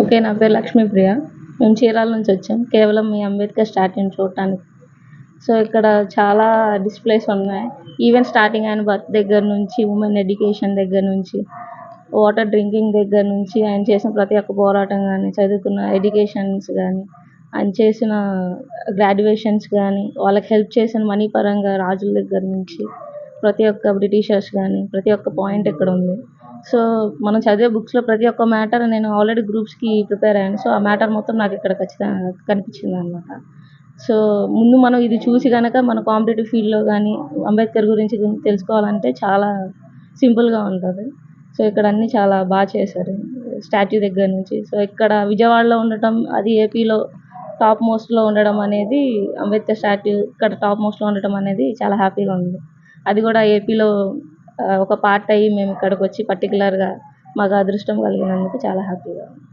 Okay నా పేరు లక్ష్మీప్రియ మేము చీరాల నుంచి వచ్చాం. కేవలం మీ అంబేద్కర్ స్టాట్యూని చూడటానికి. సో ఇక్కడ చాలా డిస్ప్లేస్ ఉన్నాయి. ఈవెన్ స్టార్టింగ్ ఆయన బర్త్ దగ్గర నుంచి ఉమెన్ ఎడ్యుకేషన్ దగ్గర నుంచి వాటర్ డ్రింకింగ్ దగ్గర నుంచి ఆయన చేసిన ప్రతి ఒక్క పోరాటం కానీ చదువుకున్న ఎడ్యుకేషన్స్ కానీ ఆయన చేసిన గ్రాడ్యుయేషన్స్ కానీ వాళ్ళకి హెల్ప్ చేసిన మనీ పరంగా రాజుల దగ్గర నుంచి ప్రతి ఒక్క బ్రిటిషర్స్ కానీ ప్రతి ఒక్క పాయింట్ ఇక్కడ ఉంది. సో మనం చదివే బుక్స్లో ప్రతి ఒక్క మ్యాటర్ నేను ఆల్రెడీ గ్రూప్స్కి ప్రిపేర్ అయ్యాను. సో ఆ మ్యాటర్ మొత్తం నాకు ఇక్కడ ఖచ్చితంగా కనిపించింది అనమాట సో ముందు మనం ఇది చూసి కనుక మన కాంపిటేటివ్ ఫీల్డ్లో కానీ అంబేద్కర్ గురించి తెలుసుకోవాలంటే చాలా సింపుల్గా ఉంటుంది. సో ఇక్కడ అన్నీ చాలా బాగా చేశారు. స్టాట్యూ దగ్గర నుంచి. సో ఇక్కడ విజయవాడలో ఉండటం అది ఏపీలో టాప్ మోస్ట్లో ఉండడం అనేది అంబేద్కర్ స్టాట్యూ ఇక్కడ టాప్ మోస్ట్లో ఉండటం అనేది చాలా హ్యాపీగా ఉంది. అది కూడా ఏపీలో ఒక పార్ట్ అయ్యి మేము ఇక్కడికి వచ్చి పర్టికులర్గా మాకు అదృష్టం కలిగినందుకు చాలా హ్యాపీగా ఉంది